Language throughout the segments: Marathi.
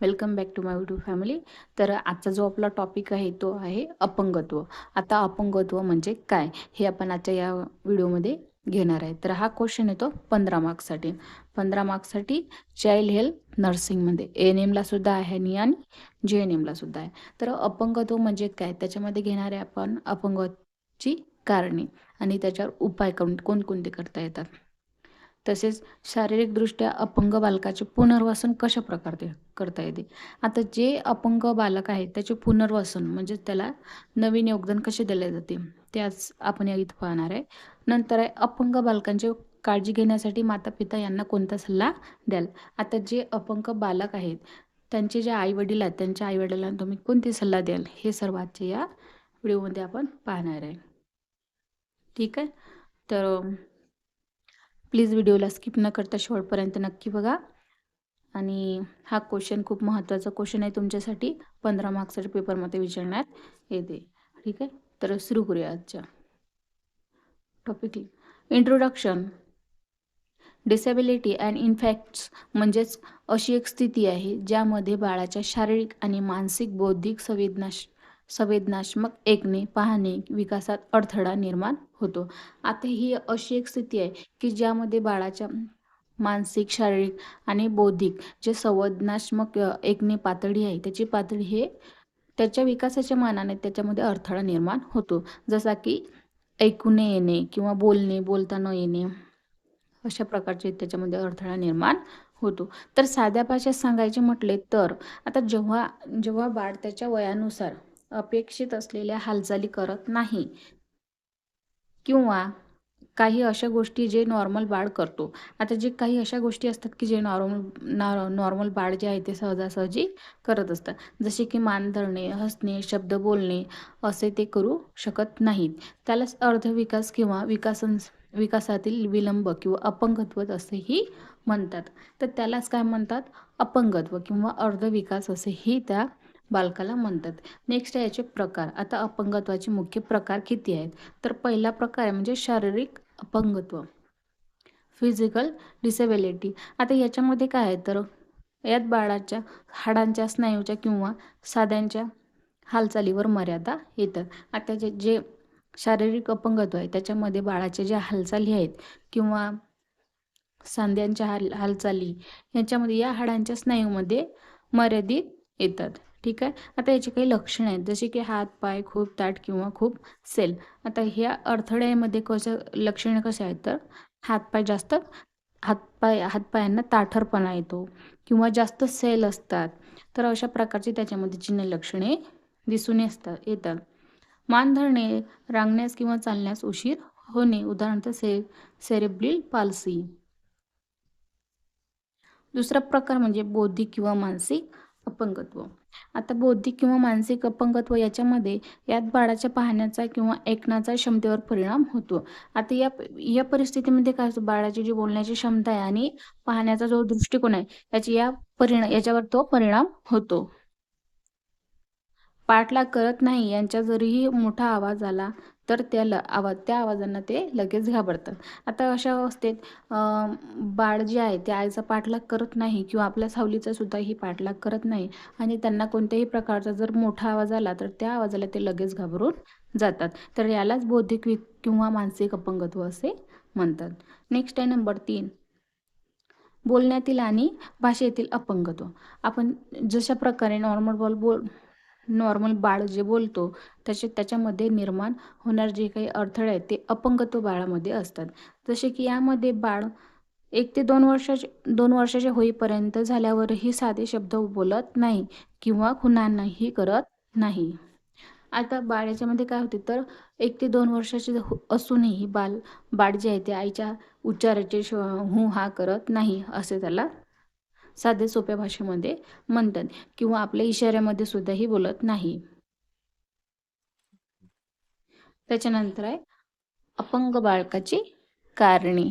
Welcome back to my YouTube family तर आजचा जो आपला टॉपिक आहे तो आहे अपंगत्व. आता अपंगत्व म्हणजे काय? हे आपण आजच्या या व्हिडिओमध्ये घेणार आहे. तर हा क्वेश्चन येतो पंधरा मार्क्ससाठी. पंधरा मार्क्ससाठी चाइल्ड हेल्थ नर्सिंगमध्ये एन एमला सुद्धा आहे आणि आणि जे एन एमला सुद्धा आहे. तर अपंगत्व म्हणजे काय? त्याच्यामध्ये घेणारे आपण अपंगची कारणे आणि त्याच्यावर उपाय करून कोणकोणते करता येतात? तसेच शारीरिकदृष्ट्या अपंग बालकाचे पुनर्वसन कशा प्रकारे करता येते? आता जे अपंग बालक आहे त्याचे पुनर्वसन म्हणजे त्याला नवीन योगदान कसे दिले जाते त्याच आपण या इथं पाहणार आहे. नंतर आहे अपंग बालकांचे काळजी घेण्यासाठी माता पिता यांना कोणता सल्ला द्याल? आता जे अपंग बालक आहेत त्यांचे जे आई वडील आहेत त्यांच्या आई वडिलांना तुम्ही कोणते सल्ला द्याल हे सर्व आजच्या या व्हिडिओमध्ये आपण पाहणार आहे. ठीक आहे? तर प्लीज व्हिडिओला स्किप न करता शेवटपर्यंत नक्की बघा. आणि हा क्वेश्चन खूप महत्त्वाचा क्वेश्चन आहे तुमच्यासाठी. पंधरा मार्क्सच्या पेपरमध्ये विचारण्यात येते ठीक आहे? तर सुरू करूया आजच्या. Topic introduction disability and impacts म्हणजेच अशी एक स्थिती आहे ज्यामध्ये बाळाच्या शारीरिक आणि मानसिक बौद्धिक संवेदना संवेदनात्मक ऐकणे पाहणे विकासात अडथळा निर्माण होतो. आता ही अशी एक स्थिती आहे की ज्यामध्ये बाळाच्या मानसिक शारीरिक आणि बौद्धिक जे संवेदनात्मक ऐकणे पातळी आहे त्याची पातळी हे त्याच्या विकासाच्या मानाने त्याच्यामध्ये अडथळा निर्माण होतो. जसा की ऐकू न येणे किंवा बोलणे बोलता न येणे अशा प्रकारचे त्याच्यामध्ये अडथळा निर्माण होतो. तर साध्या भाषेत सांगायचे म्हटले तर आता जेव्हा जेव्हा बाळ त्याच्या वयानुसार अपेक्षित असलेल्या हालचाली करत नाही. किंवा काही अशा गोष्टी जे नॉर्मल बाळ करतो. आता जे काही अशा गोष्टी असतात की जे नॉर्मल नॉर्मल बाळ जे आहे ते सहजासहजी करत असतात जसे की मान धरणे हसणे शब्द बोलणे असे ते करू शकत नाहीत. त्यालाच अर्धविकास किंवा विकासन विकासातील विलंब किंवा अपंगत्व असेही म्हणतात. तर त्यालाच काय म्हणतात? अपंगत्व किंवा अर्धविकास असेही त्या बालकाला म्हणतात. नेक्स्ट याचे प्रकार. आता अपंगत्वाचे मुख्य प्रकार किती आहेत? तर पहिला प्रकार आहे म्हणजे शारीरिक अपंगत्व. फिजिकल डिसेबिलिटी आता याच्यामध्ये काय आहे? तर यात बाळाच्या हाडांच्या स्नायूच्या किंवा साध्यांच्या हालचालीवर मर्यादा येतात. आता जे जे शारीरिक अपंगत्व आहे त्याच्यामध्ये बाळाच्या ज्या हालचाली आहेत किंवा सांध्यांच्या हाल हालचाली यांच्यामध्ये या हाडांच्या स्नायूमध्ये मर्यादित येतात. ठीक आहे? आता याची काही लक्षणं आहेत. जसे की हात पाय खूप ताट किंवा खूप सेल. आता ह्या अडथळ्यामध्ये कसं लक्षणं कसे आहेत तर? हातपाय जास्त हातपाय हातपायांना ताठरपणा येतो किंवा जास्त सेल असतात. तर अशा प्रकारची त्याच्यामध्ये चिन्ह लक्षणे दिसून असतात येतात. मान धरणे रांगण्यास किंवा चालण्यास उशीर होणे उदाहरणार्थ से सेरेब्रिल पाल्सी. दुसरा प्रकार म्हणजे बौद्धिक किंवा मानसिक अपंगत्व. आता बौद्धिक किंवा मानसिक अपंगत्व याच्यामध्ये यात बाळाच्या पाहण्याचा किंवा ऐकण्याचा क्षमतेवर परिणाम होतो. आता या या परिस्थितीमध्ये काय असतो बाळाची जी बोलण्याची क्षमता आहे आणि पाहण्याचा जो दृष्टिकोन आहे याची या परिणाम याच्यावर तो परिणाम होतो. पाठलाग करत नाही यांच्या जरीही मोठा आवाज आला तर त्याला आवाज त्या आवाजांना ते लगेच घाबरतात. आता अशा अवस्थेत बाळ जे आहे ते आईचा पाठलाग करत नाही किंवा आपल्या सावलीचा सुद्धा ही पाठलाग करत नाही आणि त्यांना कोणत्याही प्रकारचा जर मोठा आवाज आला तर त्या आवाजाला ते लगेच घाबरून जातात. तर यालाच बौद्धिक किंवा मानसिक अपंगत्व असे म्हणतात. नेक्स्ट आहे नंबर तीन. बोलण्यातील आणि भाषेतील अपंगत्व. आपण जशा प्रकारे नॉर्मल बॉल बोल नॉर्मल बाळ जे बोलतो त्याचे त्याच्यामध्ये निर्माण होणार जे काही अडथळे आहेत ते अपंगत्व बाळामध्ये असतात. जसे की यामध्ये बाळ एक ते दोन वर्षाचे दोन वर्षाचे होईपर्यंत झाल्यावरही साधे शब्द बोलत नाही किंवा खुणांनाही करत नाही. आता बाळ याच्यामध्ये काय होते तर एक ते दोन वर्षाचे हो, असूनही बाल बाळ जे आहे ते आईच्या उच्चाराचे हू हा करत नाही असे त्याला साध्या सोप्या भाषेमध्ये म्हणतात किंवा आपल्या इशाऱ्यामध्ये सुद्धाही बोलत नाही. त्याच्यानंतर आहे अपंग बाळकाची कारणे.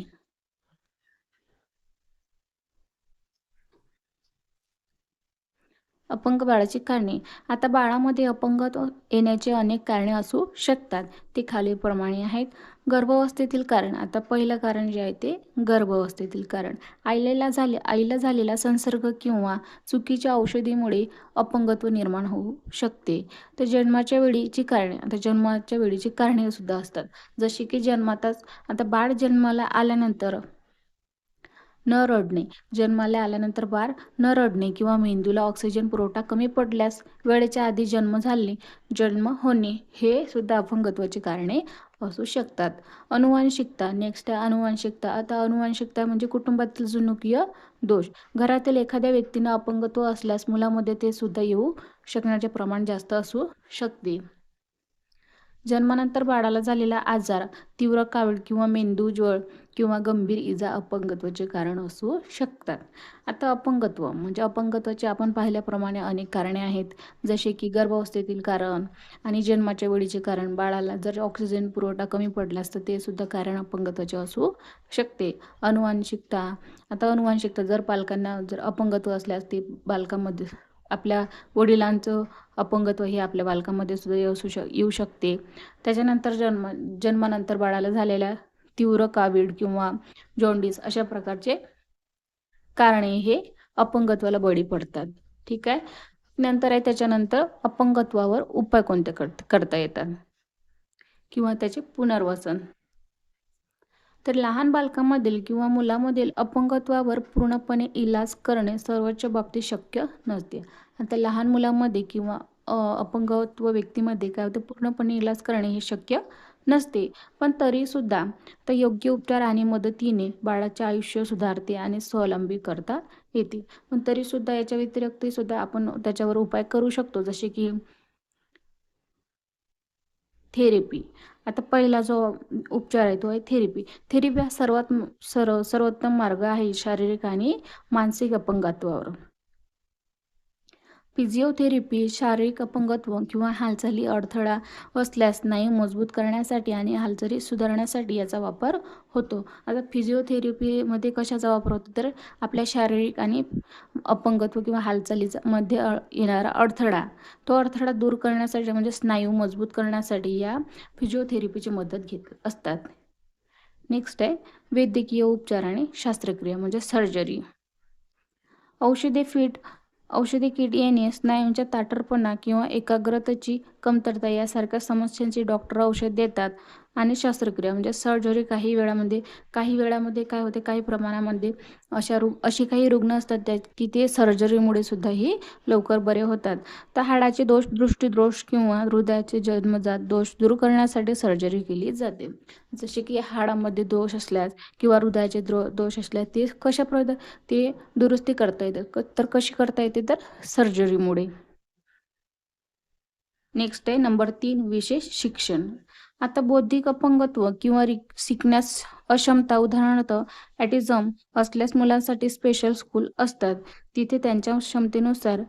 अपंग बाळाची कारणे. आता बाळामध्ये अपंगत्व येण्याची अनेक कारणे असू शकतात. ते खालीलप्रमाणे आहेत. गर्भावस्थेतील कारण. आता पहिलं कारण जे आहे ते गर्भावस्थेतील कारण. आईला झाले आईला झालेला संसर्ग किंवा चुकीच्या औषधीमुळे अपंगत्व निर्माण होऊ शकते. तर जन्माच्या वेळीची कारणे आता जन्माच्या वेळीची कारणे सुद्धा असतात. जशी की जन्मातच आता बाळ जन्माला आल्यानंतर न रडणे. जन्माला आल्यानंतर बाळ न रडणे किंवा मेंदूला ऑक्सिजन पुरवठा कमी पडल्यास वेळेच्या आधी जन्म झाले जन्म होणे हे सुद्धा अपंगत्वाची कारणे असू शकतात. अनुवांशिकता नेक्स्ट आहे अनुवांशिकता. आता अनुवांशिकता म्हणजे कुटुंबातील जनुकीय दोष. घरातील एखाद्या व्यक्तीनं अपंगत्व असल्यास मुलामध्ये ते सुद्धा येऊ शकण्याचे प्रमाण जास्त असू शकते. जन्मानंतर बाळाला झालेला आजार तीव्र कावीळ किंवा मेंदू ज्वळ किंवा गंभीर इजा अपंगत्वाचे कारण असू शकतात. आता अपंगत्व म्हणजे अपंगत्वाचे आपण पाहिल्याप्रमाणे अनेक कारणे आहेत. जसे की गर्भावस्थेतील कारण आणि जन्माच्या वेळीचे कारण. बाळाला जर ऑक्सिजन पुरवठा कमी पडलास तर ते सुद्धा कारण अपंगत्वाचे असू शकते. अनुवांशिकता आता अनुवांशिकता जर पालकांना जर अपंगत्व असल्यास ते बालकामध्ये आपल्या वडिलांचं अपंगत्व हे आपल्या बालकामध्ये सुद्धा येऊ शक येऊ शकते. त्याच्यानंतर जन्म जन्मानंतर बाळाला झालेल्या तीव्र कावीड किंवा जॉन्डिस अशा प्रकारचे कारणे हे अपंगत्वाला बळी पडतात. ठीक आहे? नंतर आहे त्याच्यानंतर अपंगत्वावर उपाय कोणते करता येतात? किंवा त्याचे पुनर्वसन. तर लहान बालकामधील किंवा मुलामधील अपंगत्वावर पूर्णपणे इलाज करणे सर्वोच्च बाबतीत शक्य नसते. आता लहान मुलांमध्ये किंवा अपंगत्व व्यक्तीमध्ये काय होतं? पूर्णपणे इलाज करणे हे शक्य नसते. पण तरीसुद्धा तर योग्य उपचार आणि मदतीने बाळाचे आयुष्य सुधारते आणि स्वावलंबी करता येते. पण तरीसुद्धा याच्या व्यतिरिक्त सुद्धा आपण त्याच्यावर उपाय करू शकतो जसे की थेरपी. आता पहिला जो उपचार आहे तो आहे थेरपी. थेरपी हा सर्वात सर्व सर्वोत्तम मार्ग आहे शारीरिक आणि मानसिक अपंगत्वावर. फिजिओथेरपी शारीरिक अपंगत्व किंवा हालचाली अडथळा असल्यास स्नायू मजबूत करण्यासाठी आणि हालचाली सुधारण्यासाठी याचा वापर होतो. आता फिजिओथेरपीमध्ये कशाचा वापर होतो? तर आपल्या शारीरिक आणि अपंगत्व किंवा हालचालीचा मध्ये येणारा अडथळा. तो अडथळा दूर करण्यासाठी म्हणजे स्नायू मजबूत करण्यासाठी या फिजिओथेरपीची मदत घेत असतात. नेक्स्ट आहे वैद्यकीय उपचार आणि शस्त्रक्रिया म्हणजे सर्जरी. औषधे फिट औषधी किट येणे स्नायूंच्या ताठरपणा किंवा एकाग्रतेची कमतरता यासारख्या समस्यांची डॉक्टर औषध देतात. आणि शस्त्रक्रिया. म्हणजे सर्जरी काही वेळामध्ये काही वेळामध्ये काय होते काही प्रमाणामध्ये अशा रुग अशी काही रुग्ण असतात त्या की ते सर्जरीमुळे सुद्धाही लवकर बरे होतात. तर हाडाचे दोष दृष्टीदोष किंवा हृदयाचे जन्मजात दोष दूर करण्यासाठी सर्जरी केली जाते. जसे की हाडामध्ये दोष असल्यास किंवा हृदयाचे द्रो दोष असल्यास ते कशा प्रद ते दुरुस्ती करता येतात तर कशी करता येते? तर सर्जरीमुळे. नेक्स्ट आहे नंबर तीन विशेष शिक्षण. आता बौद्धिक अपंगत्व किंवा शिकण्यास अक्षमता उदाहरणार्थ ॲटिझम असल्यास मुलांसाठी स्पेशल स्कूल असतात. तिथे त्यांच्या क्षमतेनुसार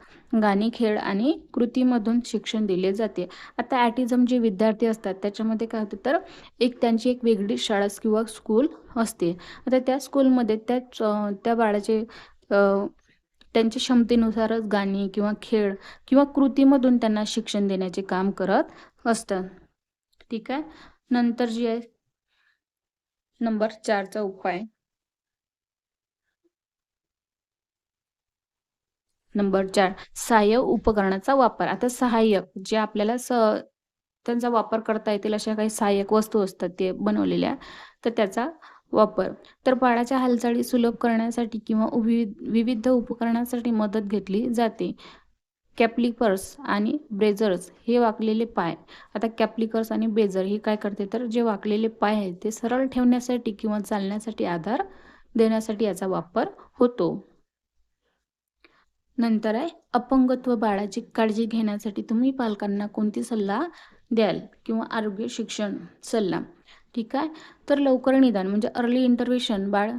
गाणी खेळ आणि कृतीमधून शिक्षण दिले जाते. आता ॲटिझम जे विद्यार्थी असतात त्याच्यामध्ये काय होतं तर एक त्यांची एक वेगळी शाळा किंवा स्कूल असते. आता त्या स्कूलमध्ये त्या त्या बाळाचे त्यांच्या क्षमतेनुसारच गाणी किंवा खेळ किंवा कृतीमधून त्यांना शिक्षण देण्याचे काम करत असतात. ठीक आहे. नंतर जी आहे नंबर चारचा उपाय नंबर चार सहाय्य उपकरणाचा वापर. आता सहाय्यक जे आपल्याला स त्यांचा वापर करता येतील अशा काही सहाय्यक वस्तू असतात ते बनवलेल्या तर त्याचा वापर. तर बाळाच्या हालचाली सुलभ करण्यासाठी किंवा विविध उपकरणासाठी मदत घेतली जाते. कॅप्लिकर्स आणि ब्रेझर्स हे वाकलेले पाय. आता कॅप्लिकर्स आणि ब्रेझर हे काय करते तर जे वाकलेले पाय आहेत ते सरळ ठेवण्यासाठी किंवा चालण्यासाठी आधार देण्यासाठी याचा वापर होतो. नंतर आहे अपंगत्व बाळाची काळजी घेण्यासाठी तुम्ही पालकांना कोणती सल्ला द्याल? किंवा आरोग्य शिक्षण सल्ला. ठीक आहे? तर लवकर निदान म्हणजे अर्ली इंटरव्हेशन बाळ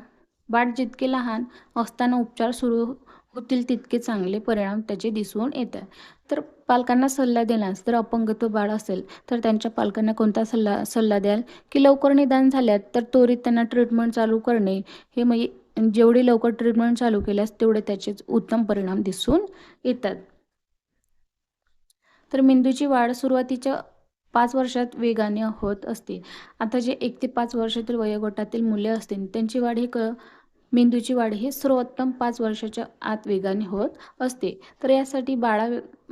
बाळ जितके लहान असताना उपचार सुरू होतील तितके चांगले परिणाम त्याचे दिसून येतात. तर पालकांना सल्ला देण्यास जर अपंगत्व बाळ असेल तर त्यांच्या पालकांना कोणता सल्ला सल्ला द्याल? की लवकर निदान झाल्यात तर त्वरित त्यांना ट्रीटमेंट चालू करणे हे म्हणजे जेवढे लवकर ट्रीटमेंट चालू केल्यास तेवढे त्याचे उत्तम परिणाम दिसून येतात. तर मेंदूची वाढ सुरुवातीच्या पाच वर्षात वेगाने होत असते. आता जे एक ते पाच वर्षातील वयोगटातील मुले असतील त्यांची वाढ ही क मेंदूची वाढ ही सर्वोत्तम पाच वर्षाच्या आत वेगाने होत असते. तर यासाठी बाळा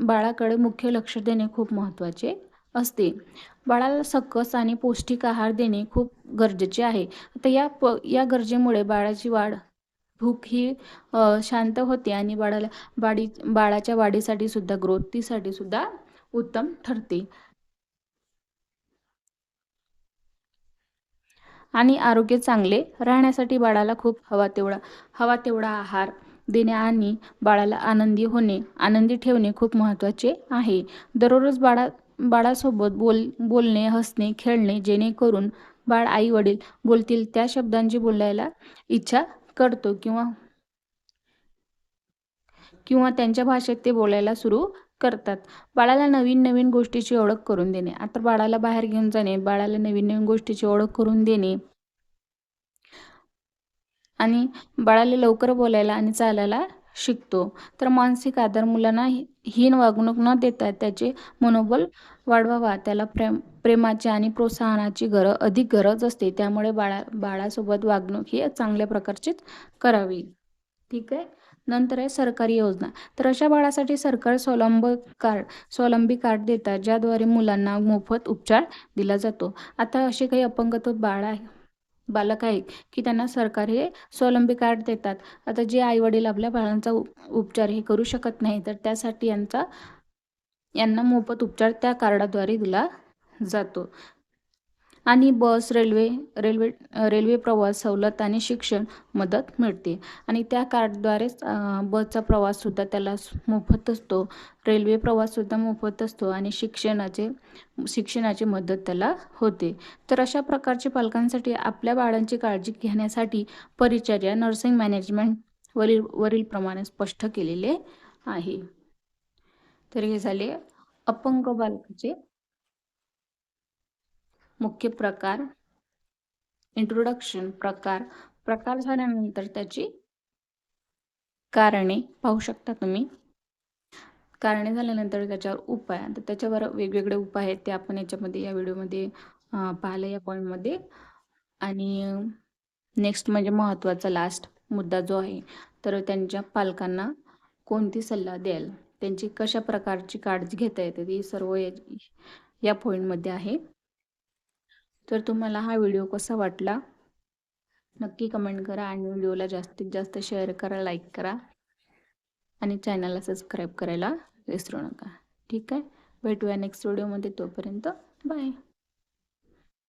बाळाकडे मुख्य लक्ष देणे खूप महत्त्वाचे असते. बाळाला सकस आणि पौष्टिक आहार देणे खूप गरजेचे आहे. तर या प या गरजेमुळे बाळाची वाढ भूक ही शांत होते आणि बाळाला बाडी बाळाच्या वाढीसाठी सुद्धा ग्रोथीसाठी सुद्धा उत्तम ठरते. आणि आरोग्य चांगले राहण्यासाठी बाळाला खूप हवा तेवढा हवा तेवढा आहार देणे आणि बाळाला आनंदी होणे आनंदी ठेवणे खूप महत्त्वाचे आहे. दररोज बाळा बाळासोबत बोल बोलणे हसणे खेळणे जेणेकरून बाळ आई वडील बोलतील त्या शब्दांची बोलायला इच्छा करतो किंवा किंवा त्यांच्या भाषेत ते बोलायला सुरू करतात. बाळाला नवीन नवीन गोष्टीची ओळख करून देणे. आता बाळाला बाहेर घेऊन जाणे बाळाला नवीन नवीन गोष्टीची ओळख करून देणे. आणि बाळाला लवकर बोलायला आणि चालायला शिकतो. तर मानसिक आधार मुलांना हीन वागणूक न देता त्याचे मनोबल वाढवावा. त्याला प्रेम प्रेमाची आणि प्रोत्साहनाची गरज अधिक गरज असते. त्यामुळे बाळा बाळासोबत वागणूक ही चांगल्या प्रकारचीच करावी. ठीक आहे? नंतर आहे सरकारी योजना. तर अशा बाळासाठी सरकार स्वलंब कार्ड स्वावलंबी कार्ड देतात ज्याद्वारे मुलांना मोफत उपचार दिला जातो. आता असे काही अपंगत्व बाळ आहे बालक आहे की त्यांना सरकार हे स्वावलंबी कार्ड देतात. आता जे आईवडील आपल्या बाळांचा उपचार हे करू शकत नाही तर त्यासाठी यांचा यांना मोफत उपचार त्या कार्डाद्वारे दिला जातो. आणि बस रेल्वे रेल्वे रेल्वे प्रवास सवलत आणि शिक्षण मदत मिळते. आणि त्या कार्डद्वारेच बसचा प्रवाससुद्धा त्याला मोफत असतो. रेल्वे प्रवाससुद्धा मोफत असतो आणि शिक्षणाचे शिक्षणाची मदत त्याला होते. तर अशा प्रकारचे पालकांसाठी आपल्या बाळांची काळजी घेण्यासाठी परिचर्या नर्सिंग मॅनेजमेंट वरील वरीलप्रमाणे स्पष्ट केलेले आहे. तर हे झाले अपंग बालकाचे मुख्य प्रकार इंट्रोडक्शन प्रकार प्रकार झाल्यानंतर त्याची कारणे पाहू शकता तुम्ही. कारणे झाल्यानंतर त्याच्यावर उपाय तर त्याच्यावर वेगवेगळे उपाय आहेत ते आपण याच्यामध्ये या व्हिडिओमध्ये पाहिलं या पॉईंटमध्ये आणि नेक्स्ट म्हणजे महत्त्वाचा लास्ट मुद्दा जो आहे तर त्यांच्या पालकांना कोणती सल्ला द्याल? त्यांची कशा प्रकारची काळजी घेता येते? ती सर्व या पॉईंटमध्ये आहे. तर तुम्हाला हा व्हिडिओ कसा वाटला? नक्की कमेंट करा आणि व्हिडिओला जास्तीत जास्त शेअर करा लाईक करा. आणि चॅनलला सबस्क्राईब करायला विसरू नका. ठीक आहे? भेटूया नेक्स्ट व्हिडिओमध्ये तोपर्यंत. बाय